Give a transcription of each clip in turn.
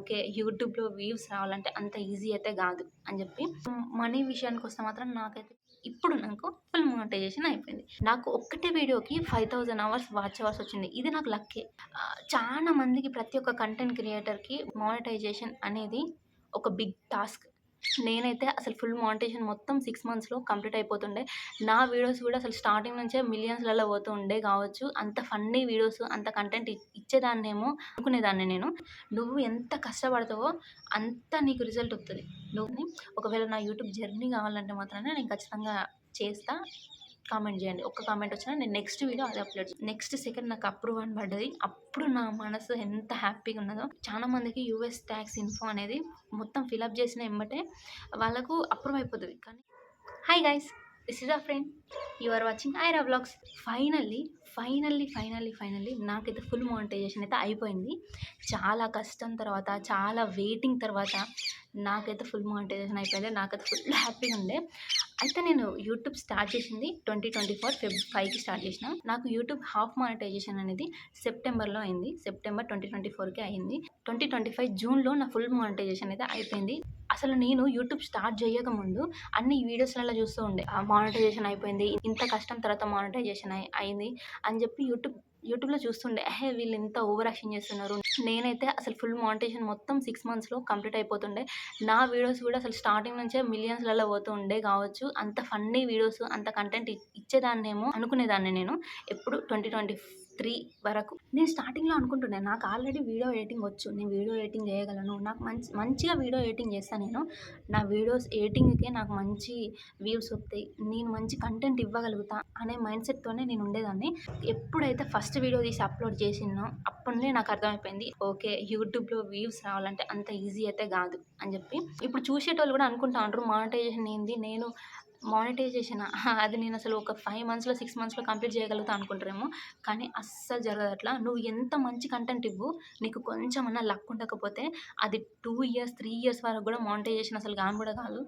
Okay యూట్యూబ్లో views రావాలంటే అంత ఈజీ అయితే కాదు అని చెప్పి. మనీ విషయానికి వస్తే మాత్రం నాకైతే ఇప్పుడు నాకు ఫుల్ మానిటైజేషన్ అయిపోయింది. నాకు ఒక్కటే వీడియోకి five thousand hours watch hours వచ్చింది. ఇది నాకు లక్కే. చాలా మందికి ప్రతి ఒక్క కంటెంట్ క్రియేటర్కి మానిటైజేషన్ అనేది ఒక బిగ్ టాస్క్. నేనైతే అసలు ఫుల్ మానిటేషన్ మొత్తం సిక్స్ మంత్స్లో కంప్లీట్ అయిపోతుండే. నా వీడియోస్ కూడా అసలు స్టార్టింగ్ నుంచే మిలియన్స్లలో పోతూ ఉండే కావచ్చు. అంత ఫన్నీ వీడియోస్ అంత కంటెంట్ ఇచ్చేదాన్నేమో అనుకునేదాన్ని నేను. నువ్వు ఎంత కష్టపడతావో అంత నీకు రిజల్ట్ వస్తుంది నువ్వు ఒకవేళ నా యూట్యూబ్ జర్నీ కావాలంటే మాత్రమే నేను ఖచ్చితంగా చేస్తా. కామెంట్ చేయండి. ఒక్క కామెంట్ వచ్చినా నేను నెక్స్ట్ వీడియో అది అప్లోడ్ నెక్స్ట్ సెకండ్ నాకు అప్రూవ్ అని పడ్డది అప్పుడు నా మనసు ఎంత హ్యాపీగా ఉన్నదో. చాలా మందికి యూఎస్ ట్యాక్స్ ఇన్ఫో అనేది మొత్తం ఫిలప్ చేసిన ఎమ్మటే వాళ్ళకు అప్రూవ్ అయిపోతుంది. కానీ hi guys this is a friend you are watching Aira vlogs finally finally finally finally నాకైతే ఫుల్ మానిటైజేషన్ అయితే అయిపోయింది. చాలా కష్టం తర్వాత చాలా వెయిటింగ్ తర్వాత నాకైతే ఫుల్ మానిటైజేషన్ అయిపోయింది. నాకైతే ఫుల్ హ్యాపీగా ఉండే. అయితే నేను యూట్యూబ్ స్టార్ట్ చేసింది ట్వంటీ ట్వంటీ ఫోర్ ఫెబ్ ఫైవ్కి స్టార్ట్ చేసిన. నాకు యూట్యూబ్ హాఫ్ మానిటైజేషన్ అనేది సెప్టెంబర్లో అయింది. సెప్టెంబర్ ట్వంటీ ట్వంటీ ఫోర్కి అయింది. ట్వంటీ ట్వంటీ ఫైవ్ జూన్లో నా ఫుల్ మానిటైజేషన్ అయితే అయిపోయింది. అసలు నేను యూట్యూబ్ స్టార్ట్ చేయక ముందు అన్ని వీడియోస్లలో చూస్తూ ఉండే. మానిటైజేషన్ అయిపోయింది. ఇంత కష్టం తర్వాత మానిటైజేషన్ అయి అయింది అని చెప్పి యూట్యూబ్ యూట్యూబ్లో చూస్తుండే హే వీళ్ళు ఇంత ఓవర్ యాక్షన్ చేస్తున్నారు. నేనైతే అసలు ఫుల్ మానిటేషన్ మొత్తం సిక్స్ మంత్స్లో కంప్లీట్ అయిపోతుండే. నా వీడియోస్ కూడా అసలు స్టార్టింగ్ నుంచే మిలియన్స్లలో పోతూ ఉండే కావచ్చు. అంత ఫన్నీ వీడియోస్ అంత కంటెంట్ ఇచ్చేదాన్నేమో అనుకునేదాన్ని నేను. ఎప్పుడు ట్వంటీ ట్వంటీ త్రీ వరకు. నేను స్టార్టింగ్లో అనుకుంటున్నాను నాకు ఆల్రెడీ వీడియో ఎడిటింగ్ వచ్చు నేను వీడియో ఎడిటింగ్ చేయగలను నాకు మంచి మంచిగా వీడియో ఎడిటింగ్ చేస్తాను నేను. నా వీడియోస్ ఎడిటింగ్కే నాకు మంచి వ్యూస్ వస్తాయి నేను మంచి కంటెంట్ ఇవ్వగలుగుతా అనే మైండ్ సెట్తోనే నేను ఉండేదాన్ని. ఎప్పుడైతే ఫస్ట్ వీడియో తీసి అప్లోడ్ చేసినో అప్పుడే నాకు అర్థమైపోయింది ఓకే యూట్యూబ్లో వ్యూస్ రావాలంటే అంత ఈజీ అయితే కాదు అని చెప్పి. ఇప్పుడు చూసేటోళ్ళు కూడా అనుకుంటా ఉంటారు మానిటైజేషన్ ఏంది నేను మానిటైజేషన్ అది నేను అసలు ఒక ఫైవ్ మంత్స్లో సిక్స్ మంత్స్లో కంప్లీట్ చేయగలుగుతా అనుకుంటారేమో కానీ అస్సలు జరగదు అట్లా నువ్వు ఎంత మంచి కంటెంట్ ఇవ్వు నీకు కొంచెం అన్న లక్ ఉండకపోతే అది టూ ఇయర్స్ త్రీ ఇయర్స్ వరకు కూడా మానిటైజేషన్ అసలు కాని కూడా కాదు.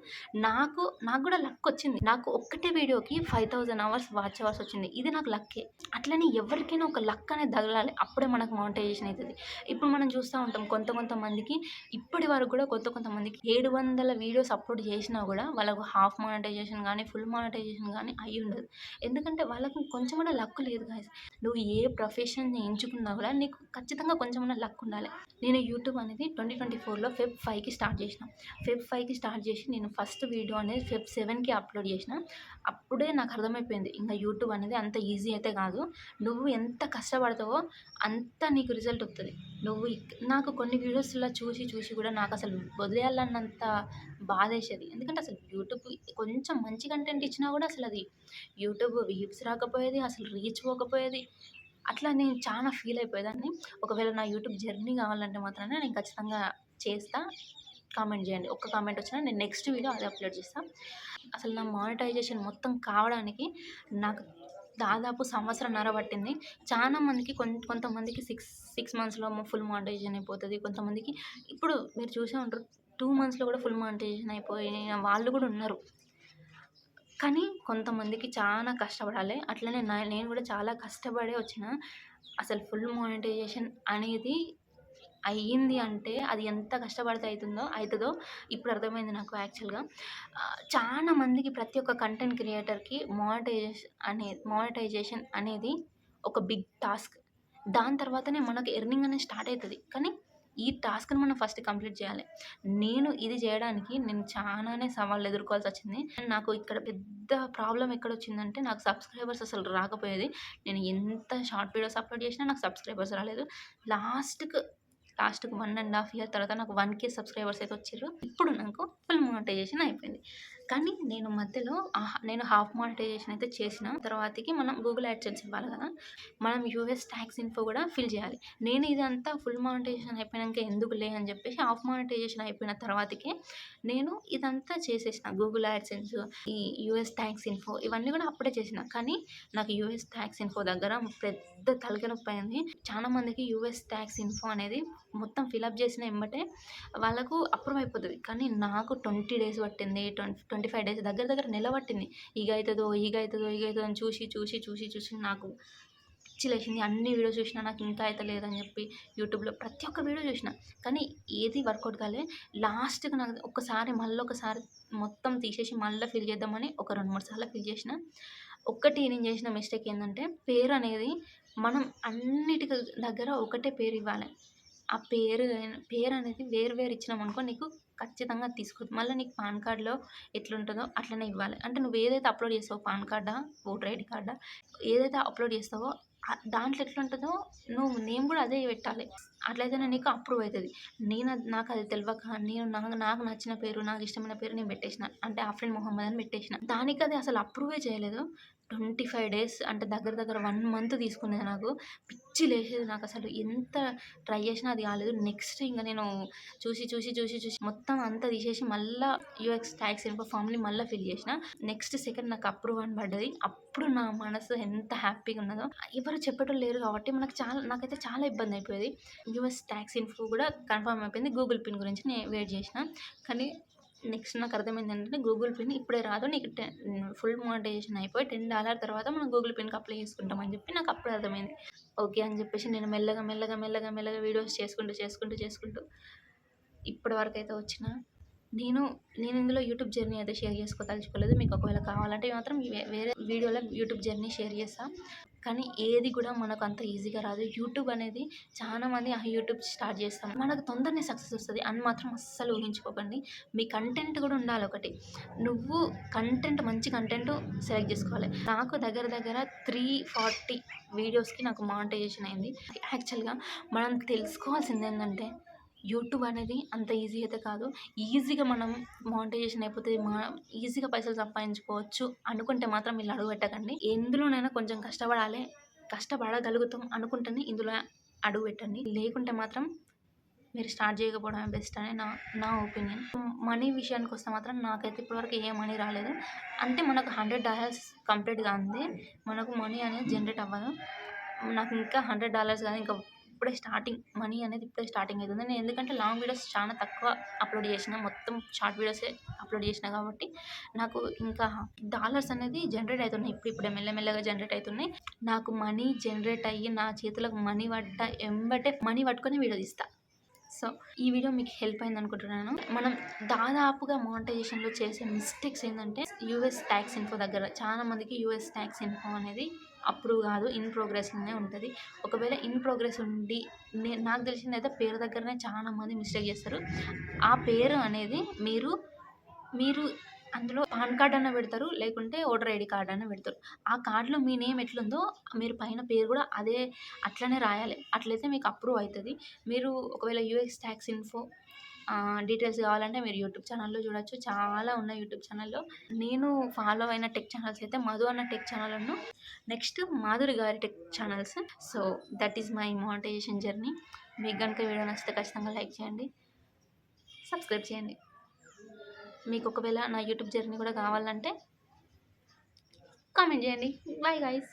నాకు నాకు కూడా లక్ వచ్చింది. నాకు ఒక్కటే వీడియోకి five thousand hours watch hours వచ్చింది. ఇది నాకు లక్కే అట్లనే ఎవరికైనా ఒక లక్ అనేది తగలాలి. అప్పుడే మనకు మానిటైజేషన్ అవుతుంది ఇప్పుడు మనం చూస్తూ ఉంటాం కొంత కొంతమందికి ఇప్పటి వరకు కూడా కొంత కొంతమందికి ఏడు వందల వీడియోస్ అప్లోడ్ చేసినా కూడా వాళ్ళకు హాఫ్ మానిటైజేషన్ కానీ ఫుల్ మానిటైజేషన్ కానీ అయి ఉండదు. ఎందుకంటే వాళ్ళకు కొంచెం కూడా లక్ లేదు గాయస్ నువ్వు ఏ ప్రొఫెషన్ ఎంచుకున్నా కూడా నీకు ఖచ్చితంగా కొంచెం లక్ ఉండాలి. నేను యూట్యూబ్ అనేది ట్వంటీ ట్వంటీ ఫోర్లో ఫెబ్ ఫైవ్కి స్టార్ట్ చేసిన. ఫెబ్ ఫైవ్కి స్టార్ట్ చేసి నేను ఫస్ట్ వీడియో అనేది ఫెబ్ సెవెన్కి అప్లోడ్ చేసిన. అప్పుడే నాకు అర్థమైపోయింది. ఇంకా యూట్యూబ్ అనేది అంత ఈజీ అయితే కాదు. నువ్వు ఎంత కష్టపడతావో అంత నీకు రిజల్ట్ వస్తుంది నువ్వు నాకు కొన్ని వీడియోస్లో చూసి చూసి కూడా నాకు అసలు వదిలేయాలన్నంత బాధేసేది. ఎందుకంటే అసలు యూట్యూబ్ కొంచెం మంచి కంటెంట్ ఇచ్చినా కూడా అసలు అది యూట్యూబ్ వ్యూస్ రాకపోయేది అసలు రీచ్ పోకపోయేది. అట్లా నేను చాలా ఫీల్ అయిపోయేదాన్ని ఒకవేళ నా యూట్యూబ్ జర్నీ కావాలంటే మాత్రమే నేను ఖచ్చితంగా చేస్తా. కామెంట్ చేయండి. ఒక్క కామెంట్ వచ్చినా నేను నెక్స్ట్ వీడియో అదే అప్లోడ్ చేస్తాను అసలు నా మానిటైజేషన్ మొత్తం కావడానికి నాకు దాదాపు సంవత్సరంన్నర పట్టింది. చాలా మందికి కొంతమందికి సిక్స్ సిక్స్ మంత్స్లో ఫుల్ మానిటైజేషన్ అయిపోతుంది. కొంతమందికి ఇప్పుడు మీరు చూసే ఉంటారు టూ మంత్స్లో కూడా ఫుల్ మానిటైజేషన్ అయిపోయిన వాళ్ళు కూడా ఉన్నారు. కానీ కొంతమందికి చాలా కష్టపడాలి. అట్లనే నా నేను కూడా చాలా కష్టపడే వచ్చిన అసలు ఫుల్ మానిటైజేషన్ అనేది అయ్యింది అంటే అది ఎంత కష్టపడితే అవుతుందో అవుతుందో ఇప్పుడు అర్థమైంది నాకు యాక్చువల్గా. చాలా మందికి ప్రతి ఒక్క కంటెంట్ క్రియేటర్కి మానిటైజేషన్ అనే మానిటైజేషన్ అనేది ఒక బిగ్ టాస్క్. దాని తర్వాతనే మనకు ఎర్నింగ్ అనేది స్టార్ట్ అవుతుంది కానీ ఈ టాస్క్ని మనం ఫస్ట్ కంప్లీట్ చేయాలి. నేను ఇది చేయడానికి నేను చాలానే సవాళ్ళు ఎదుర్కోవాల్సి వచ్చింది. నాకు ఇక్కడ పెద్ద ప్రాబ్లం ఎక్కడ వచ్చిందంటే నాకు సబ్స్క్రైబర్స్ అసలు రాకపోయేది. నేను ఎంత షార్ట్ వీడియోస్ అప్లోడ్ చేసినా నాకు సబ్స్క్రైబర్స్ రాలేదు. లాస్ట్కి లాస్ట్కి వన్ అండ్ హాఫ్ ఇయర్ తర్వాత నాకు వన్ కే సబ్స్క్రైబర్స్ అయితే వచ్చారు. ఇప్పుడు నాకు ఫుల్ మోనిటైజేషన్ అయిపోయింది. కానీ నేను మధ్యలో నేను హాఫ్ మానిటైజేషన్ అయితే చేసిన. తర్వాతకి మనం గూగుల్ యాడ్సెన్స్ ఇవ్వాలి కదా మనం యూఎస్ ట్యాక్స్ ఇన్ఫో కూడా ఫిల్ చేయాలి. నేను ఇదంతా ఫుల్ మానిటైజేషన్ అయిపోయాక ఎందుకు లే అని చెప్పేసి హాఫ్ మానిటైజేషన్ అయిపోయిన తర్వాతకి నేను ఇదంతా చేసేసిన గూగుల్ యాడ్సెన్స్ ఈ యూఎస్ ట్యాక్స్ ఇన్ఫో ఇవన్నీ కూడా అప్పుడే చేసిన. కానీ నాకు యూఎస్ ట్యాక్స్ ఇన్ఫో దగ్గర పెద్ద తలకాయ అయింది. చాలా మందికి యూఎస్ ట్యాక్స్ ఇన్ఫో అనేది మొత్తం ఫిలప్ చేసిన వెంబటే వాళ్ళకు అప్రూవ్ అయిపోతుంది. కానీ నాకు ట్వంటీ డేస్ పట్టింది ట్వంటీ ట్వంటీ ఫైవ్ డేస్ దగ్గర దగ్గర నెల పట్టింది ఈగ అవుతుందో ఈగ అవుతుందో ఈగ అవుతుందో అని చూసి చూసి చూసి చూసి నాకు పిచ్చిలేసింది అన్ని వీడియోస్ చూసినా నాకు ఇంకా అయితే లేదని చెప్పి యూట్యూబ్లో ప్రతి ఒక్క వీడియో చూసిన. కానీ ఏది వర్కౌట్ కాలే. లాస్ట్కి నాకు ఒకసారి మళ్ళీ ఒకసారి మొత్తం తీసేసి మళ్ళీ ఫిల్ చేద్దామని ఒక రెండు మూడు సార్లు ఫిల్ చేసిన. ఒక్కటి నేను చేసిన మిస్టేక్ ఏంటంటే పేరు అనేది మనం అన్నిటికి దగ్గర ఒకటే పేరు ఇవ్వాలి. ఆ పేరు పేరు అనేది వేరు వేరు ఇచ్చినాం అనుకో నీకు ఖచ్చితంగా తీసుకోదు మళ్ళీ నీకు పాన్ కార్డులో ఎట్లుంటుందో అట్లనే ఇవ్వాలి. అంటే నువ్వు ఏదైతే అప్లోడ్ చేస్తావో పాన్ కార్డా ఓటర్ ఐడి కార్డా ఏదైతే అప్లోడ్ చేస్తావో దాంట్లో ఎట్లుంటుందో నువ్వు నేమ్ కూడా అదే పెట్టాలి. అట్లయితేనే నీకు అప్రూవ్ అవుతుంది నేను అది- నాకు అది తెలియక నేను నాకు నాకు నచ్చిన పేరు నాకు ఇష్టమైన పేరు నేను పెట్టేసిన. అంటే ఆఫ్రిన్ మొహమ్మద్ అని పెట్టేసిన. దానికి అది అసలు అప్రూవే చేయలేదు. ట్వంటీ ఫైవ్ డేస్ అంటే దగ్గర దగ్గర వన్ మంత్ తీసుకునేది నాకు. పిచ్చి లేచేది నాకు అసలు. ఎంత ట్రై చేసినా అది కాలేదు. నెక్స్ట్ ఇంకా నేను చూసి చూసి చూసి చూసి మొత్తం అంతా తీసేసి మళ్ళీ యూఎక్స్ ట్యాక్స్ ఇన్ఫో ఫామ్ని మళ్ళీ ఫిల్ చేసిన. నెక్స్ట్ సెకండ్ నాకు అప్రూవ్ అని పడ్డది. అప్పుడు నా మనసు ఎంత హ్యాపీగా ఉన్నదో. ఎవరు చెప్పటం లేరు కాబట్టి మనకు చాలా నాకైతే చాలా ఇబ్బంది అయిపోయేది. యూఎస్ ట్యాక్స్ ఇన్ఫో కూడా కన్ఫర్మ్ అయిపోయింది. గూగుల్ పిన్ గురించి నేను వెయిట్ చేసిన. కానీ నెక్స్ట్ నాకు అర్థమైంది ఏంటంటే గూగుల్ పిన్ ఇప్పుడే రాదు. నీకు టెన్ ఫుల్ మోనిటైజేషన్ అయిపోయి టెన్ డాలర్ తర్వాత మనం గూగుల్ పిన్కి అప్లై చేసుకుంటామని చెప్పి నాకు అప్పుడే అర్థమైంది. ఓకే అని చెప్పేసి నేను మెల్లగా మెల్లగా మెల్లగా మెల్లగా వీడియోస్ చేసుకుంటూ చేసుకుంటూ చేసుకుంటూ ఇప్పటి వరకు అయితే వచ్చిన నేను నేను ఇందులో యూట్యూబ్ జర్నీ అయితే షేర్ చేసుకోదలుచుకోలేదు. మీకు ఒకవేళ కావాలంటే మాత్రం వేరే వీడియోలో యూట్యూబ్ జర్నీ షేర్ చేస్తాం. కానీ ఏది కూడా మనకు అంత ఈజీగా రాదు. యూట్యూబ్ అనేది చాలా మంది ఆ యూట్యూబ్ స్టార్ట్ చేస్తాం. మనకు తొందరనే సక్సెస్ వస్తుంది అని మాత్రం అస్సలు ఊహించుకోకండి. మీ కంటెంట్ కూడా ఉండాలి ఒకటి. నువ్వు కంటెంట్ మంచి కంటెంట్ సెలెక్ట్ చేసుకోవాలి. నాకు దగ్గర దగ్గర త్రీ ఫార్టీ వీడియోస్కి నాకు మానిటైజేషన్ అయింది. యాక్చువల్గా మనం తెలుసుకోవాల్సింది ఏంటంటే యూట్యూబ్ అనేది అంత ఈజీ అయితే కాదు. ఈజీగా మనం మానిటైజేషన్ అయిపోతే మా ఈజీగా పైసలు సంపాదించుకోవచ్చు అనుకుంటే మాత్రం వీళ్ళు అడుగు పెట్టకండి. ఎందులోనైనా కొంచెం కష్టపడాలి కష్టపడగలుగుతాం అనుకుంటేనే ఇందులో అడుగు పెట్టండి. లేకుంటే మాత్రం మీరు స్టార్ట్ చేయకపోవడమే బెస్ట్ అని నా నా ఒపీనియన్. మనీ విషయానికి వస్తే మాత్రం నాకైతే ఇప్పటివరకు ఏ మనీ రాలేదు. అంటే మనకు హండ్రెడ్ డాలర్స్ కంప్లీట్గా ఉంది. మనకు మనీ అనేది జనరేట్ అవ్వదు. నాకు ఇంకా హండ్రెడ్ డాలర్స్ కానీ ఇంకా ఇప్పుడే స్టార్టింగ్ మనీ అనేది ఇప్పుడే స్టార్టింగ్ అవుతుంది నేను ఎందుకంటే లాంగ్ వీడియోస్ చాలా తక్కువ అప్లోడ్ చేసిన మొత్తం షార్ట్ వీడియోసే అప్లోడ్ చేసిన కాబట్టి నాకు ఇంకా డాలర్స్ అనేది జనరేట్ అవుతున్నాయి. ఇప్పుడు ఇప్పుడే మెల్లమెల్లగా జనరేట్ అవుతున్నాయి. నాకు మనీ జనరేట్ అయ్యి నా చేతులకు మనీ పడ్డ ఎంబటే మనీ పట్టుకొని వీడియో తీస్తా. సో ఈ వీడియో మీకు హెల్ప్ అయింది అనుకుంటున్నాను మనం దాదాపుగా మానిటైజేషన్లో చేసే మిస్టేక్స్ ఏంటంటే యూఎస్ ట్యాక్స్ ఇన్ఫో దగ్గర చాలా మందికి యూఎస్ ట్యాక్స్ ఇన్ఫో అనేది అప్రూవ్ కాదు ఇన్ ప్రోగ్రెస్లోనే ఉంటుంది. ఒకవేళ ఇన్ ప్రోగ్రెస్ ఉండి నేను నాకు తెలిసింది అయితే పేరు దగ్గరనే చాలా మంది మిస్టేక్ చేస్తారు. ఆ పేరు అనేది మీరు మీరు అందులో పాన్ కార్డ్ అన్న పెడతారు లేకుంటే ఓటర్ ఐడి కార్డ్ అన్న పెడతారు. ఆ కార్డులో మీ నేమ్ ఎట్లుందో మీరు పైన పేరు కూడా అదే అట్లనే రాయాలి. అట్లయితే మీకు అప్రూవ్ అవుతుంది. మీరు ఒకవేళ యూఎస్ ట్యాక్స్ ఇన్ఫో డీటెయిల్స్ కావాలంటే మీరు యూట్యూబ్ ఛానల్లో చూడొచ్చు. చాలా ఉన్నాయి యూట్యూబ్ ఛానల్లో. నేను ఫాలో అయిన టెక్ ఛానల్స్ అయితే మధు అన్న టెక్ ఛానల్ను నెక్స్ట్ మాధురి గారి tech channels so that is my monetization journey మీకు కనుక వీడియో నచ్చితే ఖచ్చితంగా లైక్ చేయండి. సబ్స్క్రైబ్ చేయండి. మీకు ఒకవేళ నా యూట్యూబ్ జర్నీ కూడా కావాలంటే కామెంట్ చేయండి. Bye guys